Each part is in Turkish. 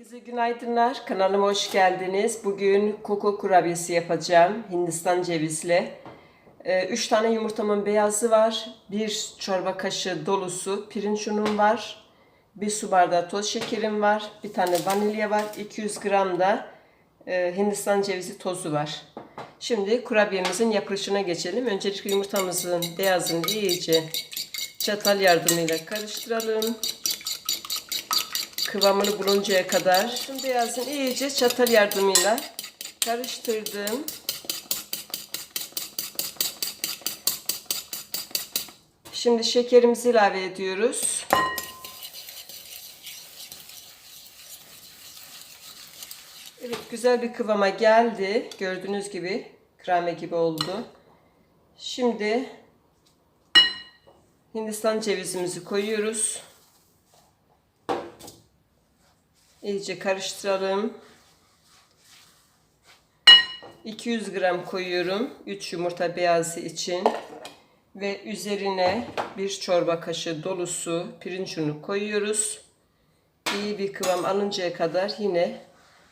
Herkese günaydınlar. Kanalıma hoş geldiniz. Bugün koko kurabiyesi yapacağım. Hindistan cevizli. 3 tane yumurtamın beyazı var. 1 çorba kaşığı dolusu pirinç unum var. 1 su bardağı toz şekerim var. Bir tane vanilya var. 200 gram da e, Hindistan cevizi tozu var. Şimdi kurabiyemizin yapılışına geçelim. Öncelikle yumurtamızın beyazını iyice çatal yardımıyla karıştıralım kıvamını buluncaya kadar şimdi beyazın iyice çatal yardımıyla karıştırdım. Şimdi şekerimizi ilave ediyoruz. Evet güzel bir kıvama geldi. Gördüğünüz gibi kreme gibi oldu. Şimdi Hindistan cevizimizi koyuyoruz. İyice karıştıralım. 200 gram koyuyorum. 3 yumurta beyazı için. Ve üzerine bir çorba kaşığı dolusu pirinç unu koyuyoruz. İyi bir kıvam alıncaya kadar yine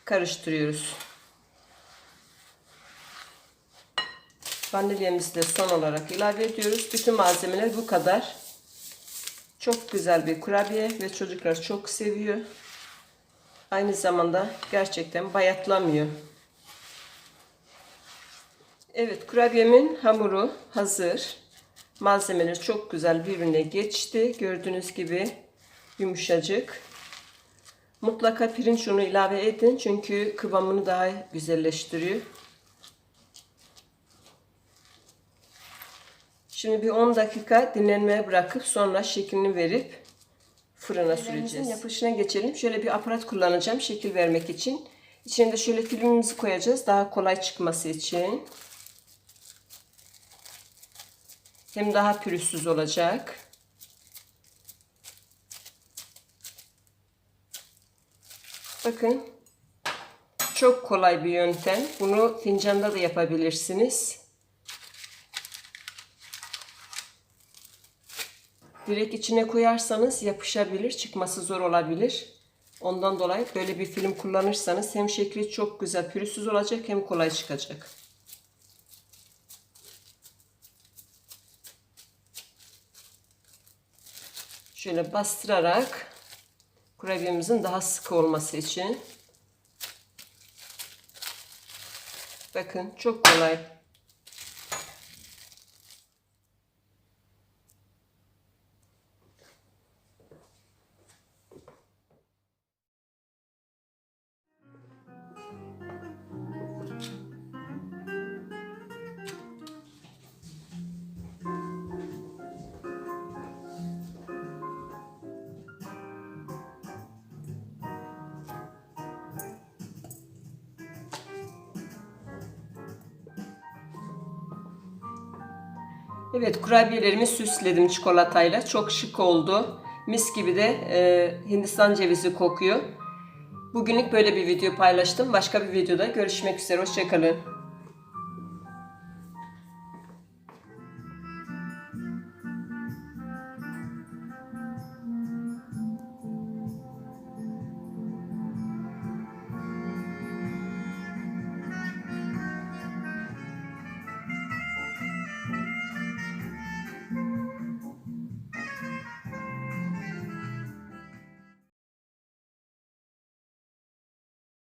karıştırıyoruz. Vanilyamızı da son olarak ilave ediyoruz. Bütün malzemeler bu kadar. Çok güzel bir kurabiye ve çocuklar çok seviyor. Aynı zamanda gerçekten bayatlamıyor. Evet kurabiyemin hamuru hazır. Malzemeler çok güzel birbirine geçti. Gördüğünüz gibi yumuşacık. Mutlaka pirinç unu ilave edin çünkü kıvamını daha güzelleştiriyor. Şimdi bir 10 dakika dinlenmeye bırakıp sonra şeklini verip fırına süreceğiz. Yapışına geçelim. Şöyle bir aparat kullanacağım şekil vermek için. İçine de şöyle filmimizi koyacağız daha kolay çıkması için. Hem daha pürüzsüz olacak. Bakın çok kolay bir yöntem. Bunu fincanda da yapabilirsiniz. Direkt içine koyarsanız yapışabilir, çıkması zor olabilir. Ondan dolayı böyle bir film kullanırsanız hem şekli çok güzel pürüzsüz olacak hem kolay çıkacak. Şöyle bastırarak kurabiyemizin daha sıkı olması için. Bakın çok kolay. Evet kurabiyelerimi süsledim çikolatayla. Çok şık oldu. Mis gibi de e, Hindistan cevizi kokuyor. Bugünlük böyle bir video paylaştım. Başka bir videoda görüşmek üzere. Hoşçakalın.